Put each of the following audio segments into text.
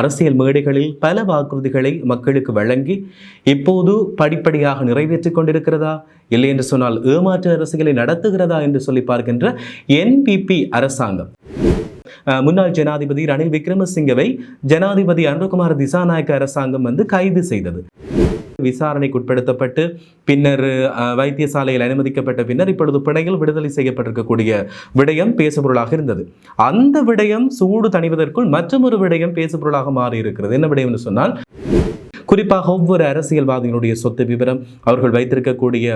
அரசியல் மேடைகளில் பல வாக்குறுதிகளை மக்களுக்கு வழங்கி இப்போது படிப்படியாக நிறைவேற்றிக் கொண்டிருக்கிறதா? இல்லை என்று சொன்னால் ஏமாற்று அரசியலை நடத்துகிறதா என்று சொல்லி பார்க்கின்ற என்பிபி அரசாங்கம். முன்னாள் ஜனாதிபதி ரணில் விக்ரமசிங்கவை ஜனாதிபதி அனுகுமார் திசாநாயக்க அரசாங்கம் வந்து கைது செய்தது. விசாரணைக்கு உட்படுத்தப்பட்டு பின்னர் வைத்தியசாலையில் அனுமதிக்கப்பட்ட பின்னர் இப்பொழுது பிணையில் விடுதலை செய்யப்பட்டிருக்கக்கூடிய விடயம் பேசுபொருளாக இருந்தது. அந்த விடயம் சூடு தணிவதற்குள் மற்றொரு விடயம் பேசுபொருளாக மாறி இருக்கிறது என்ன விடயம்னு சொன்னால் குறிப்பாக ஒவ்வொரு அரசியல்வாதிகளுடைய சொத்து விவரம் அவர்கள் வைத்திருக்கக்கூடிய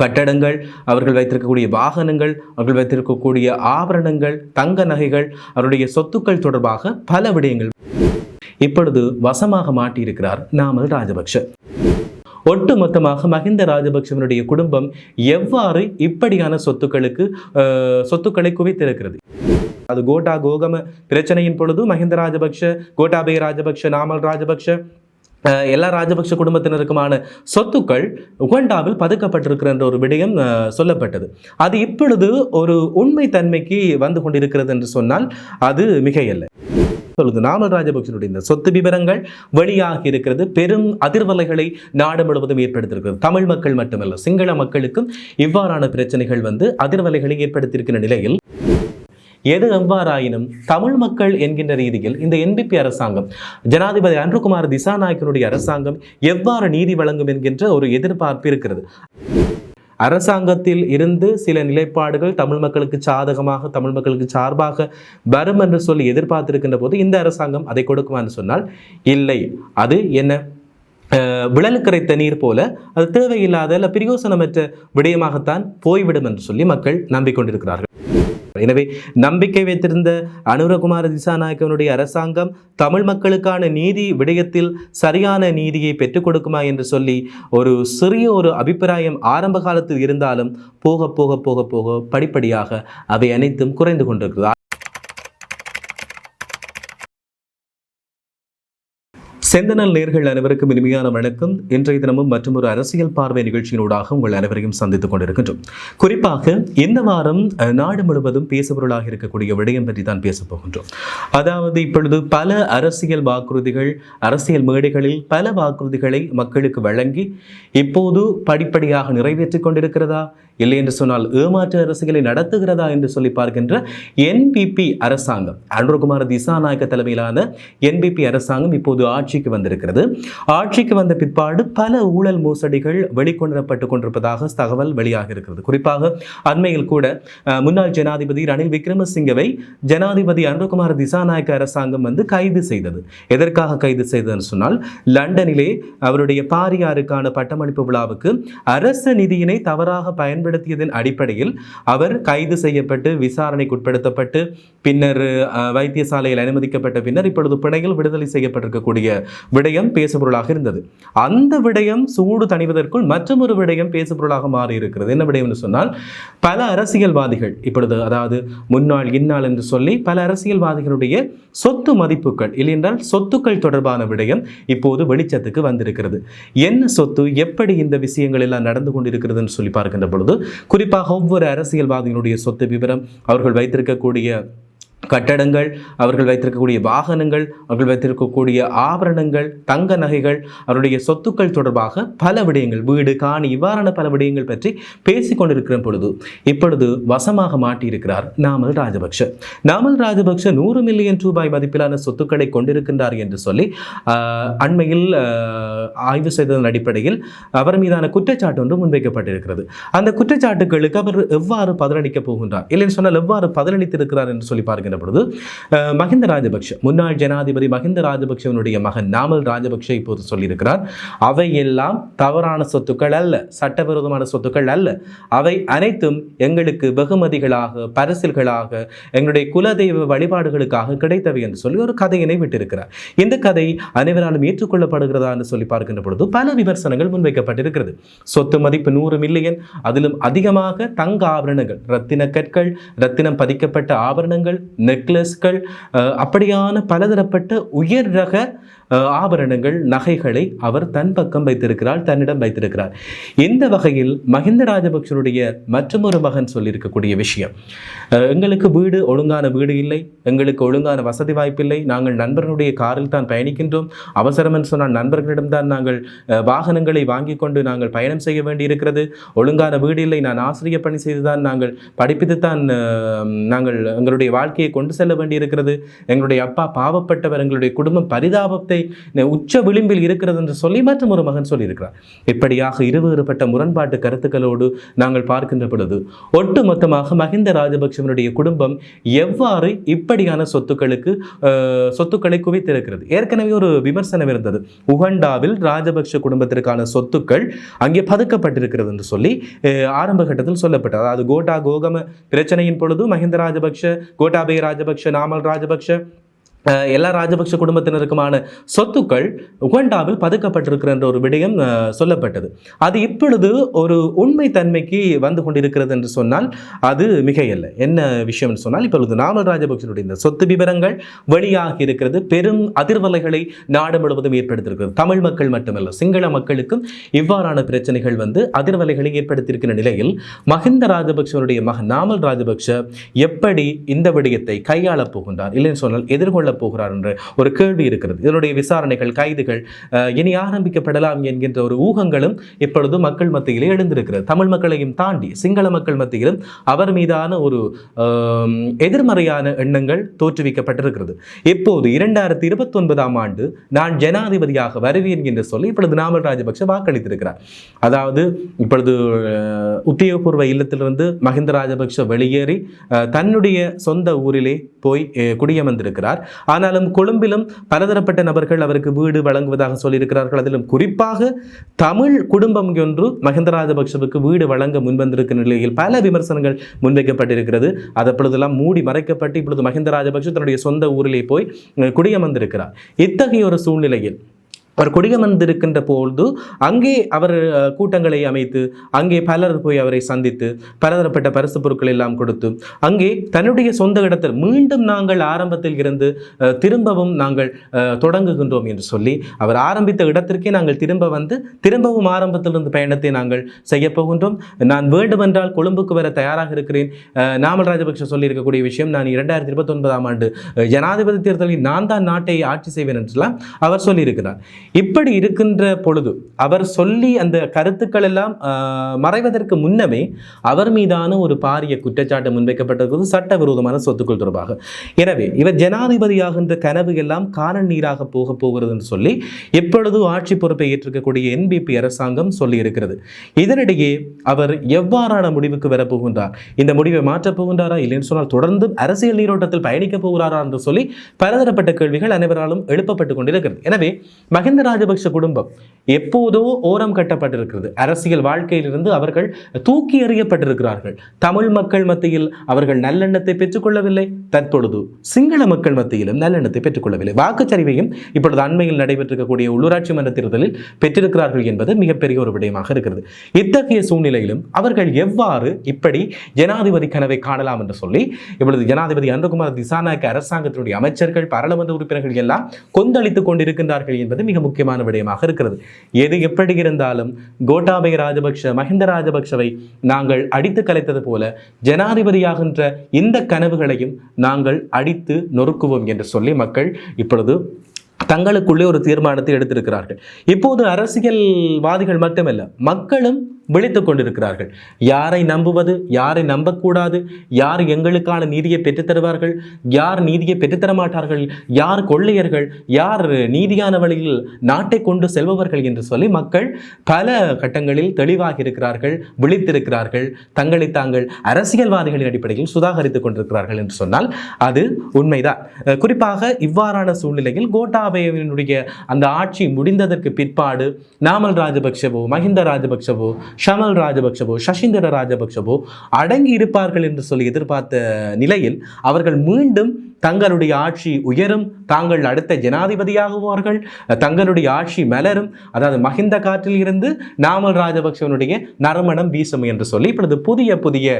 கட்டடங்கள் அவர்கள் வைத்திருக்கக்கூடிய வாகனங்கள் அவர்கள் வைத்திருக்கக்கூடிய ஆபரணங்கள் தங்க நகைகள் அவருடைய சொத்துக்கள் தொடர்பாக பல விடயங்கள் இப்பொழுது வசமாக மாட்டியிருக்கிறார் நாமல் ராஜபக்ஷ. ஒட்டுமொத்தமாக மஹிந்த ராஜபக்ஷனுடைய குடும்பம் எவ்வாறு இப்படியான சொத்துக்களுக்கு சொத்துக்களை குவித்திருக்கிறது? அது கோட்டா கோகம பிரச்சனையின் பொழுது மஹிந்த ராஜபக்ஷ கோட்டாபய ராஜபக்ஷ நாமல் ராஜபக்ஷ அஹ், எல்லா ராஜபக்ஷ குடும்பத்தினருக்குமான சொத்துக்கள் உகண்டாவில் பதுக்கப்பட்டிருக்கிற என்ற ஒரு விடயம் அஹ், சொல்லப்பட்டது. அது இப்பொழுது ஒரு உண்மை தன்மைக்கு வந்து கொண்டிருக்கிறது என்று சொன்னால் அது மிகையல்ல. இப்பொழுது நாமல் ராஜபக்சனுடைய இந்த சொத்து விவரங்கள் வெளியாகி இருக்கிறது. பெரும் அதிர்வலைகளை நாடு முழுவதும் ஏற்படுத்தியிருக்கிறது தமிழ் மக்கள் மட்டுமல்ல சிங்கள மக்களுக்கும் இவ்வாறான பிரச்சனைகள் வந்து அதிர்வலைகளை ஏற்படுத்தியிருக்கிற நிலையில் எது எவ்வாறாயினும் தமிழ் மக்கள் என்கின்ற ரீதியில் இந்த என்பிபி அரசாங்கம் ஜனாதிபதி அன்ருகுமார் திசாநாயக்கனுடைய அரசாங்கம் எவ்வாறு நீதி வழங்கும் என்கின்ற ஒரு எதிர்பார்ப்பு இருக்கிறது. அரசாங்கத்தில் இருந்து சில நிலைப்பாடுகள் தமிழ் மக்களுக்கு சாதகமாக தமிழ் மக்களுக்கு சார்பாக வரும் என்று சொல்லி எதிர்பார்த்திருக்கின்ற போது இந்த அரசாங்கம் அதை கொடுக்குமான்னு சொன்னால் இல்லை. அது என்ன? அஹ், விழலுக்கரைத்த நீர் போல அது தேவையில்லாத அல்ல பிரயோசனமற்ற விடயமாகத்தான் போய்விடும் என்று சொல்லி மக்கள் நம்பிக்கொண்டிருக்கிறார்கள். எனவே நம்பிக்கை வைத்திருந்த அனுரகுமார திசாநாயக்கனுடைய அரசாங்கம் தமிழ் மக்களுக்கான நீதி விடயத்தில் சரியான நீதியை பெற்றுக் கொடுக்குமா என்று சொல்லி ஒரு சிறிய ஒரு அபிப்பிராயம் ஆரம்ப காலத்தில் இருந்தாலும் போக போக போக போக படிப்படியாக அவை அனைத்தும் குறைந்து கொண்டிருக்கிறது. செந்தனல் நேர்கள் அனைவருக்கும் இனிமையான வணக்கம். இன்றைய தினமும் மற்றும் ஒரு அரசியல் பார்வை நிகழ்ச்சியினூடாக உங்கள் அனைவரையும் சந்தித்துக் கொண்டிருக்கின்றோம். குறிப்பாக இந்த வாரம் நாடு முழுவதும் பேசுபொருளாக இருக்கக்கூடிய விடயம் பற்றி தான் பேச போகின்றோம். அதாவது இப்பொழுது பல அரசியல் வாக்குறுதிகள் அரசியல் மேடைகளில் பல வாக்குறுதிகளை மக்களுக்கு வழங்கி இப்போது படிப்படியாக நிறைவேற்றிக் கொண்டிருக்கிறதா? இல்லை என்று சொன்னால் ஏமாற்று அரசுகளை நடத்துகிறதா என்று சொல்லி பார்க்கின்ற என்பிபி அரசாங்கம் அனுரகுமார் திசாநாயக்க தலைமையிலான என்பிபி அரசாங்கம் இப்போது ஆட்சிக்கு வந்திருக்கிறது. ஆட்சிக்கு வந்த பிற்பாடு பல ஊழல் மோசடிகள் வெளிக்கொணரப்பட்டு கொண்டிருப்பதாக தகவல் வெளியாக இருக்கிறது. குறிப்பாக அண்மையில் கூட முன்னாள் ஜனாதிபதி ரணில் விக்ரமசிங்கவை ஜனாதிபதி அனுரகுமார் திசாநாயக்க அரசாங்கம் வந்து கைது செய்தது. எதற்காக கைது செய்ததுன்னு சொன்னால் லண்டனிலே அவருடைய பாரியாருக்கான பட்டமளிப்பு விழாவுக்கு அரச நிதியினை தவறாக பயன்படுத்தியதன் அடிப்படையில் அவர் கைது செய்யப்பட்டு விசாரணைக்கு உட்படுத்தப்பட்டு பின்னர் வைத்தியசாலையில் அனுமதிக்கப்பட்ட பின்னர் இப்பொழுது பிணையில் விடுதலை செய்யப்பட்டிருக்கக்கூடிய விடயம் பேசுபொருளாக இருந்தது. அந்த விடயம் சூடு தணிவதற்குள் மற்றொரு விடயம் பேசுபொருளாக மாறி இருக்கிறது என்ன விடயம் சொன்னால் பல அரசியல்வாதிகள் இப்பொழுது அதாவது முன்னாள் இந்நாள் என்று சொல்லி பல அரசியல்வாதிகளுடைய சொத்து மதிப்புகள் இல்லையென்றால் சொத்துக்கள் தொடர்பான விடயம் இப்போது வெளிச்சத்துக்கு வந்திருக்கிறது. என்ன சொத்து எப்படி இந்த விஷயங்கள் எல்லாம் நடந்து கொண்டிருக்கிறதுன்னு சொல்லி பார்க்கின்ற பொழுது குறிப்பாக ஒவ்வொரு அரசியல்வாதிகளுடைய சொத்து விவரம் அவர்கள் வைத்திருக்கக்கூடிய கட்டடங்கள் அவர்கள் வைத்திருக்கக்கூடிய வாகனங்கள் அவர்கள் வைத்திருக்கக்கூடிய ஆபரணங்கள் தங்க நகைகள் அவருடைய சொத்துக்கள் தொடர்பாக பல விடயங்கள் வீடு காணி இவ்வாறான பல விடயங்கள் பற்றி பேசிக்கொண்டிருக்கிற பொழுது இப்பொழுது வசமாக மாட்டியிருக்கிறார் நாமல் ராஜபக்ஷ. நாமல் ராஜபக்ஷ நூறு மில்லியன் ரூபாய் மதிப்பிலான சொத்துக்களை கொண்டிருக்கின்றார் என்று சொல்லி அண்மையில் ஆய்வு செய்ததன் அடிப்படையில் அவர் மீதான குற்றச்சாட்டு ஒன்று முன்வைக்கப்பட்டிருக்கிறது. அந்த குற்றச்சாட்டுகளுக்கு அவர் எவ்வாறு பதிலளிக்கப் போகின்றார்? இல்லைன்னு சொன்னால் எவ்வாறு பதிலளித்திருக்கிறார் என்று சொல்லி பார்க்கின்ற பொழுது அஹ், மஹிந்த ராஜபக்ஷ. முன்னாள் ஜனாதிபதி மஹிந்த ராஜபக்ஷவனுடைய மகன் நாமல் ராஜபக்ஷ இப்போது சொல்லியிருக்கிறார் அவை எல்லாம் தவறான சொத்துக்கள் அல்ல சட்டவிரோதமான சொத்துக்கள் அல்ல. அவை அனைத்தும் எங்களுக்கு வெகுமதிகளாக பரிசில்களாக எங்களுடைய குலதெய்வ வழிபாடுகளுக்காக கிடைத்தவை என்று சொல்லி ஒரு கதையினை விட்டிருக்கிறார். இந்த கதை அனைவராலும் ஏற்றுக்கொள்ளப்படுகிறதா என்று சொல்லி பார்க்கின்ற பொழுது பல விமர்சனங்கள் முன்வைக்கப்பட்டிருக்கிறது. சொத்து மதிப்பு நூறு மில்லியன் அதிலும் அதிகமாக தங்க ஆபரணங்கள் ரத்தின கற்கள் ரத்தினம் பதிக்கப்பட்ட ஆபரணங்கள் நெக்லஸ்கள் அப்படியான பலதரப்பட்ட உயர் ரக ஆபரணங்கள் நகைகளை அவர் தன் பக்கம் வைத்திருக்கிறார் தன்னிடம் வைத்திருக்கிறார். இந்த வகையில் மஹிந்த ராஜபக்சனுடைய மற்றொரு மகன் சொல்லியிருக்கக்கூடிய விஷயம். எங்களுக்கு வீடு ஒழுங்கான வீடு இல்லை எங்களுக்கு ஒழுங்கான வசதி வாய்ப்பில்லை நாங்கள் நண்பர்களுடைய காரில் தான் பயணிக்கின்றோம். அவசரம் என்று சொன்னால் நண்பர்களிடம் தான் நாங்கள் வாகனங்களை வாங்கி கொண்டு நாங்கள் பயணம் செய்ய வேண்டியிருக்கிறது. ஒழுங்கான வீடு இல்லை நான் ஆசிரியர் பணி செய்துதான் நாங்கள் படிப்பித்து தான் நாங்கள் எங்களுடைய வாழ்க்கையை கொண்டு செல்ல வேண்டியிருக்கிறது. எங்களுடைய அப்பா பாவப்பட்டவர் எங்களுடைய குடும்பம் பரிதாபத்தை உச்ச விளிம்பில் இருக்கிறது என்று சொல்லி மற்றும் ஒரு மகன் சொல்லியிருக்கிறார். இப்படியாக இருவேறுபட்ட முரண்பாட்டு கருத்துக்களோடு நாங்கள் பார்க்கின்ற பொழுது ஒட்டுமொத்தமாக மஹிந்த ராஜபக்சவனுடைய குடும்பம் எவ்வாறு இப்படியான சொத்துக்களுக்கு சொத்துக்களை குவித்திருக்கிறது? ஏற்கனவே ஒரு விமர்சனம் இருந்தது. உகண்டாவில் ராஜபக்ஷ குடும்பத்திற்கான சொத்துக்கள் அங்கே பதுக்கப்பட்டிருக்கிறது என்று சொல்லி அஹ், ஆரம்ப கட்டத்தில் சொல்லப்பட்டது. அதாவது கோட்டா கோகம பிரச்சனையின் பொழுது மஹிந்த ராஜபக்ஷ கோட்டாபய ராஜபக்ஷ நாமல் ராஜபக்ஷ எல்லா ராஜபக்ஷ குடும்பத்தினருக்குமான சொத்துக்கள் உகண்டாவில் பதுக்கப்பட்டிருக்கிற என்ற ஒரு விடயம் சொல்லப்பட்டது. அது இப்பொழுது ஒரு உண்மை தன்மைக்கு வந்து கொண்டிருக்கிறது என்று சொன்னால் அது மிகையல்ல. என்ன விஷயம்னு சொன்னால் இப்பொழுது நாமல் ராஜபக்சனுடைய இந்த சொத்து விவரங்கள் வெளியாகி இருக்கிறது. பெரும் அதிர்வலைகளை நாடு முழுவதும் ஏற்படுத்தியிருக்கிறது. தமிழ் மக்கள் மட்டுமல்ல சிங்கள மக்களுக்கும் இவ்வாறான பிரச்சனைகள் வந்து அதிர்வலைகளை ஏற்படுத்தியிருக்கிற நிலையில் மஹிந்த ராஜபக்சனுடைய மகன் நாமல் ராஜபக்ஷ எப்படி இந்த விடயத்தை கையாளப் போகின்றார்? இல்லைன்னு சொன்னால் எதிர்கொள்ள எதிர்கொள்ளப் போகிறார் என்று ஒரு கேள்வி இருக்கிறது. இதனுடைய விசாரணைகள் கைதுகள் இனி ஆரம்பிக்கப்படலாம் என்கின்ற ஒரு ஊகங்களும் இப்பொழுது மக்கள் மத்தியிலே எழுந்திருக்கிறது. தமிழ் மக்களையும் தாண்டி சிங்கள மக்கள் மத்தியிலும் அவர் மீதான ஒரு எதிர்மறையான எண்ணங்கள் தோற்றுவிக்கப்பட்டிருக்கிறது. இப்போது இரண்டாயிரத்தி இருபத்தி ஒன்பதாம் ஆண்டு நான் ஜனாதிபதியாக வருவேன் என்று சொல்லி இப்பொழுது நாமல் ராஜபக்ஷ வாக்களித்திருக்கிறார். அதாவது இப்பொழுது உத்தியோகபூர்வ இல்லத்திலிருந்து மஹிந்த ராஜபக்ஷ வெளியேறி தன்னுடைய சொந்த ஊரிலே போய் குடியமர்ந்திருக்கிறார். ஆனாலும் கொழும்பிலும் பலதரப்பட்ட நபர்கள் அவருக்கு வீடு வழங்குவதாக சொல்லியிருக்கிறார்கள். அதிலும் குறிப்பாக தமிழ் குடும்பம் ஒன்று மஹிந்த ராஜபக்ஷவுக்கு வீடு வழங்க முன்வந்திருக்கிற நிலையில் பல விமர்சனங்கள் முன்வைக்கப்பட்டிருக்கிறது. அதப்பொழுதெல்லாம் மூடி மறைக்கப்பட்டு இப்பொழுது மஹிந்த ராஜபக்ஷ தன்னுடைய சொந்த ஊரிலே போய் குடியமர்ந்திருக்கிறார். இத்தகைய ஒரு சூழ்நிலையில் அவர் குடியமர்ந்திருக்கின்ற பொழுது அங்கே அவர் கூட்டங்களை அமைத்து அங்கே பலர் போய் அவரை சந்தித்து பலதரப்பட்ட பரிசு பொருட்கள் எல்லாம் கொடுத்து அங்கே தன்னுடைய சொந்த இடத்தில் மீண்டும் நாங்கள் ஆரம்பத்தில் இருந்து திரும்பவும் நாங்கள் தொடங்குகின்றோம் என்று சொல்லி அவர் ஆரம்பித்த இடத்திற்கே நாங்கள் திரும்ப வந்து திரும்பவும் ஆரம்பத்திலிருந்து பயணத்தை நாங்கள் செய்ய போகின்றோம். நான் வேண்டுமென்றால் கொழும்புக்கு வர தயாராக இருக்கிறேன். நாமல் ராஜபக்ஷ சொல்லியிருக்கக்கூடிய விஷயம் நான் இரண்டாயிரத்தி இருபத்தி ஒன்பதாம் ஆண்டு ஜனாதிபதி தேர்தலில் நான் தான் நாட்டை ஆட்சி செய்வேன் என்றெல்லாம் அவர் சொல்லியிருக்கிறார். இப்படி இருக்கின்ற பொழுது அவர் சொல்லி அந்த கருத்துக்கள் எல்லாம் மறைவதற்கு முன்னமே அவர் மீதான ஒரு பாரிய குற்றச்சாட்டு முன்வைக்கப்பட்டிருக்கிறது சட்டவிரோதமான சொத்துக்கள் தொடர்பாக. எனவே இவர் ஜனாதிபதியாகின்ற கனவு எல்லாம் காணல் நீராக போக போகிறது என்று சொல்லி இப்பொழுது ஆட்சி பொறுப்பை ஏற்றிருக்கக்கூடிய என்பிபி அரசாங்கம் சொல்லி இருக்கிறது இதனிடையே அவர் எவ்வாறான முடிவுக்கு வரப்போகின்றார்? இந்த முடிவை மாற்றப் போகின்றாரா? இல்லைன்னு சொன்னால் தொடர்ந்து அரசியல் நீரோட்டத்தில் பயணிக்கப் போகிறாரா? என்று சொல்லி பலதரப்பட்ட கேள்விகள் அனைவராலும் எழுப்பப்பட்டுக் கொண்டிருக்கிறது. எனவே மஹிந்த ராஜபக்ஷ குடும்பம் எப்போதோ ஓரம் கட்டப்பட்டிருக்கிறது. அரசியல் வாழ்க்கையிலிருந்து அவர்கள் தூக்கி எறியப்பட்டிருக்கிறார்கள். தமிழ் மக்கள் மத்தியில் அவர்கள் நல்லெண்ணத்தை பெற்றுக்கொள்ளவில்லை. தற்பொழுது சிங்கள மக்கள் மத்தியிலும் நல்லெண்ணத்தை பெற்றுக்கொள்ளவில்லை. வாக்குச்சரிவையும் இப்பொழுது அண்மையில் நடைபெற்றிருக்கக்கூடிய உள்ளூராட்சி மன்ற தேர்தலில் பெற்றிருக்கிறார்கள் என்பது மிகப்பெரிய ஒரு விடயமாக இருக்கிறது. இத்தகைய சூழ்நிலையிலும் அவர்கள் எவ்வாறு இப்படி ஜனாதிபதி கனவை காணலாம் என்று சொல்லி இப்பொழுது ஜனாதிபதி அன்றகுமார் திசாநாயக்க அரசாங்கத்தினுடைய அமைச்சர்கள் பாராளுமன்ற உறுப்பினர்கள் எல்லாம் கொந்தளித்துக் கொண்டிருக்கின்றார்கள் என்பது மிக முக்கியமான விடயமாக இருக்கிறது. எது எப்படி இருந்தாலும் கோட்டாபய ராஜபக்ஷ மஹிந்த ராஜபக்ஷவை நாங்கள் அடித்து கலைத்தது போல ஜனாதிபதியாகின்ற இந்த கனவுகளையும் நாங்கள் அடித்து நொறுக்குவோம் என்று சொல்லி மக்கள் இப்பொழுது தங்களுக்குள்ளே ஒரு தீர்மானத்தை எடுத்திருக்கிறார்கள். இப்போது அரசியல்வாதிகள் மட்டுமல்ல மக்களும் விழித்துக் கொண்டிருக்கிறார்கள். யாரை நம்புவது யாரை நம்பக்கூடாது யார் எங்களுக்கான நீதியை பெற்றுத்தருவார்கள் யார் நீதியை பெற்றுத்தர மாட்டார்கள் யார் கொள்ளையர்கள் யார் நீதியான வழியில் நாட்டை கொண்டு செல்பவர்கள் என்று சொல்லி மக்கள் பல கட்டங்களில் தெளிவாகி இருக்கிறார்கள் விழித்திருக்கிறார்கள். தங்களை தாங்கள் அரசியல்வாதிகளின் அடிப்படையில் சுதாகரித்துக் கொண்டிருக்கிறார்கள் என்று சொன்னால் அது உண்மைதான். அஹ் குறிப்பாக இவ்வாறான சூழ்நிலையில் கோட்டாபயவினுடைய அந்த ஆட்சி முடிந்ததற்கு பிற்பாடு நாமல் ராஜபக்ஷவோ மஹிந்த ராஜபக்ஷவோ ஷமல் ராஜபக்ஷவோ சசீந்திர ராஜபக்ஷவோ அடங்கி இருப்பார்கள் என்று சொல்லி எதிர்பார்த்த நிலையில் அவர்கள் மீண்டும் தங்களுடைய ஆட்சி உயரும் தாங்கள் அடுத்த ஜனாதிபதியாகுவார்கள். தங்களுடைய ஆட்சி மலரும். அதாவது மஹிந்த காற்றில் இருந்து நாமல் ராஜபக்சவனுடைய நறுமணம் வீசும் என்று சொல்லி இப்பொழுது புதிய புதிய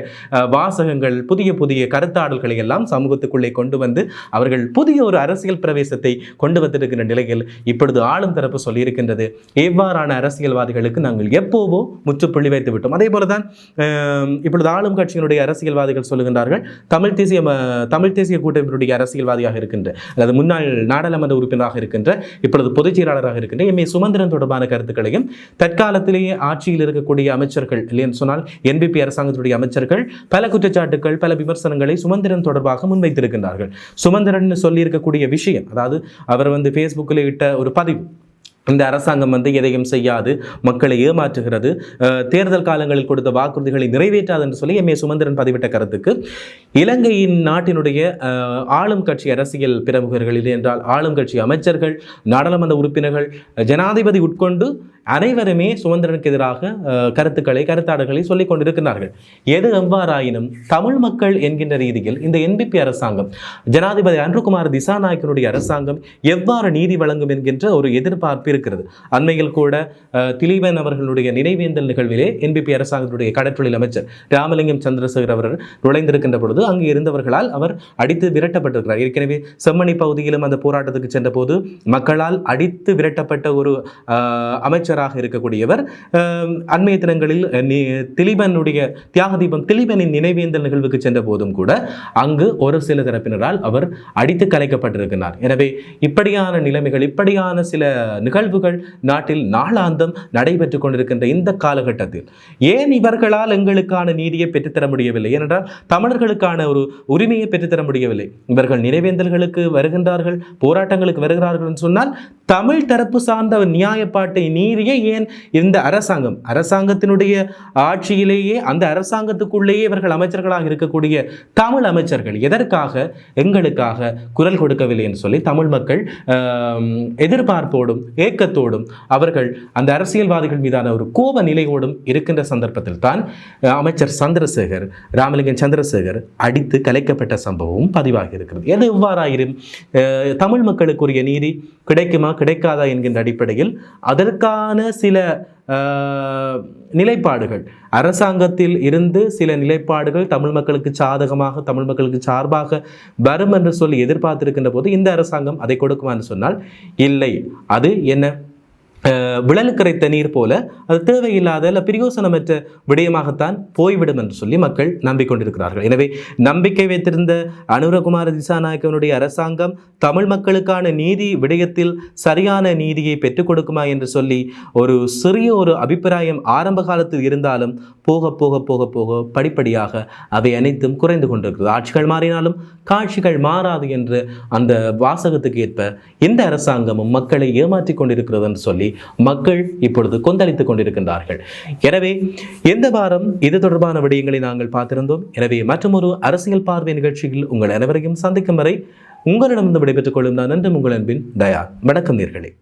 வாசகங்கள் புதிய புதிய கருத்தாடல்களை எல்லாம் சமூகத்துக்குள்ளே கொண்டு வந்து அவர்கள் புதிய ஒரு அரசியல் பிரவேசத்தை கொண்டு வந்திருக்கின்ற நிலையில் இப்பொழுது ஆளும் தரப்பு சொல்லியிருக்கின்றது. எவ்வாறான அரசியல்வாதிகளுக்கு நாங்கள் எப்போவோ முற்றுப்புள்ளி வைத்து விட்டோம். அதே போலதான் இப்பொழுது ஆளும் கட்சியினுடைய அரசியல்வாதிகள் சொல்லுகின்றார்கள் தமிழ் தேசிய தமிழ் தேசிய கூட்டமைப்பினுடைய அரசியல்வாதியாக இருக்கின்ற அல்லது முன்னாள் நாடாளுமன்ற உறுப்பினராக இருக்கின்ற இப்பொழுது பொதுச் செயலாளராக இருக்கின்ற எம் ஏ சுமந்திரன் தொடர்பான கருத்துக்களையும் தற்காலத்திலேயே ஆட்சியில் இருக்கக்கூடிய அமைச்சர்கள் இல்லைன்னு சொன்னால் என்பிபி அரசாங்கத்துடைய அமைச்சர்கள் பல குற்றச்சாட்டுகள் பல விமர்சனங்களை சுமந்திரன் தொடர்பாக முன்வைத்திருக்கின்றார்கள். சுமந்திரன் சொல்லியிருக்கக்கூடிய விஷயம் அதாவது அவர் வந்து ஃபேஸ்புக்கில் இட்ட ஒரு பதிவு இந்த அரசாங்கம் வந்து எதையும் செய்யாது மக்களை ஏமாற்றுகிறது தேர்தல் காலங்களில் கொடுத்த வாக்குறுதிகளை நிறைவேற்றாது என்று சொல்லி எம் ஏ சுமந்திரன் பதிவிட்ட கருத்துக்கு இலங்கையின் நாட்டினுடைய ஆளும் கட்சி அரசியல் பிரமுகர்கள் இல்லை என்றால் ஆளும் கட்சி அமைச்சர்கள் நாடாளுமன்ற உறுப்பினர்கள் ஜனாதிபதி உட்கொண்டு அனைவருமே சுதந்திரனுக்கு எதிராக கருத்துக்களை கருத்தாடல்களை சொல்லிக் கொண்டிருக்கிறார்கள். எது எவ்வாறாயினும் தமிழ் மக்கள் என்கின்ற ரீதியில் இந்த என்பிபி அரசாங்கம் ஜனாதிபதி அன்றுகுமார் திசாநாயக்கனுடைய அரசாங்கம் எவ்வாறு நீதி வழங்கும் என்கின்ற ஒரு எதிர்பார்ப்பு இருக்கிறது. அண்மையில் கூட திலீபன் அவர்களுடைய நினைவேந்தல் நிகழ்விலே என்பிபி அரசாங்கத்துடைய கடற்றொழில் அமைச்சர் ராமலிங்கம் சந்திரசேகர் அவர்கள் நுழைந்திருக்கின்ற பொழுது அங்கு இருந்தவர்களால் அவர் அடித்து விரட்டப்பட்டிருக்கிறார். ஏற்கனவே செம்மணி பகுதியிலும் அந்த போராட்டத்துக்கு சென்றபோது மக்களால் அடித்து விரட்டப்பட்ட ஒரு அமைச்சராக இருக்கக்கூடியவர் அண்மைய தினங்களில் திலீபனுடைய தியாக தீபம் திலீபனின் நினைவேந்தல் நிகழ்வுக்கு சென்ற போதும் கூட அங்கு ஒரு சில தரப்பினரால் அவர் அடித்து கலைக்கப்பட்டிருக்கிறார். எனவே இப்படியான நிலைமைகள் இப்படியான சில நிகழ்வுகள் நாட்டில் நாளாந்தம் நடைபெற்றுக் கொண்டிருக்கின்ற இந்த காலகட்டத்தில் ஏன் இவர்களால் எங்களுக்கான நீதியை பெற்றுத்தர முடியவில்லை? ஏனென்றால் தமிழர்களுக்கான ஒரு உரிமையை பெற்றுத்தர முடியவில்லை. இவர்கள் நினைவேந்தல்களுக்கு வருகின்றார்கள் போராட்டங்களுக்கு வருகிறார்கள் என்று சொன்னால் தமிழ் தரப்பு சார்ந்த நியாயப்பாட்டை நீரியே ஏன் இந்த அரசாங்கம்? அரசாங்கத்தினுடைய ஆட்சியிலேயே அந்த அரசாங்கத்துக்குள்ளேயே இவர்கள் அமைச்சர்களாக இருக்கக்கூடிய தமிழ் அமைச்சர்கள் எதற்காக எங்களுக்காக குரல் கொடுக்கவில்லை என்று சொல்லி தமிழ் மக்கள் எதிர்பார்ப்போடும் ஏக்கத்தோடும் அவர்கள் அந்த அரசியல்வாதிகள் மீதான ஒரு கோப நிலையோடும் இருக்கின்ற சந்தர்ப்பத்தில் தான் அமைச்சர் சந்திரசேகர் ராமலிங்கம் சந்திரசேகர் அடித்து கலைக்கப்பட்ட சம்பவமும் பதிவாகி இருக்கிறது. எது எவ்வாறாயிரும் தமிழ் மக்களுக்குரிய நீதி கிடைக்குமா? கிடைக்காதா என்கின்ற அடிப்படையில் அதற்கான சில நிலைப்பாடுகள். அரசாங்கத்தில் இருந்து சில நிலைப்பாடுகள் தமிழ் மக்களுக்கு சாதகமாக தமிழ் மக்களுக்கு சார்பாக வரும் என்று சொல்லி எதிர்பார்த்திருக்கின்ற போது இந்த அரசாங்கம் அதை கொடுக்குமான்னு சொன்னால் இல்லை. அது என்ன? அஹ், விழலுக்கரைத்த நீர் போல அது தேவையில்லாத அல்ல பிரயோசனமற்ற விடயமாகத்தான் போய்விடும் என்று சொல்லி மக்கள் நம்பிக்கொண்டிருக்கிறார்கள். எனவே நம்பிக்கை வைத்திருந்த அனுரகுமார திசாநாயக்கனுடைய அரசாங்கம் தமிழ் மக்களுக்கான நீதி விடயத்தில் சரியான நீதியை பெற்றுக் கொடுக்குமா என்று சொல்லி ஒரு சிறிய ஒரு அபிப்பிராயம் ஆரம்ப காலத்தில் இருந்தாலும் போக போக போக போக படிப்படியாக அவை அனைத்தும் குறைந்து கொண்டிருக்கிறது. ஆட்சிகள் மாறினாலும் காட்சிகள் மாறாது என்று அந்த வாசகத்துக்கு ஏற்ப எந்த அரசாங்கமும் மக்களை ஏமாற்றிக் கொண்டிருக்கிறது என்று சொல்லி மக்கள் இப்பொழுது கொந்தளித்துக் கொண்டிருக்கின்றார்கள். எனவே எந்த வாரம் இது தொடர்பான விடயங்களை நாங்கள் பார்த்திருந்தோம். எனவே மற்றொரு அரசியல் பார்வை நிகழ்ச்சியில் உங்கள் அனைவரையும் சந்திக்கும் வரை உங்களிடமிருந்து விடைபெற்றுக் கொள்ளும் நான் நன்றி உங்கள் அன்பின் தயா வணக்கம் நேர்களே.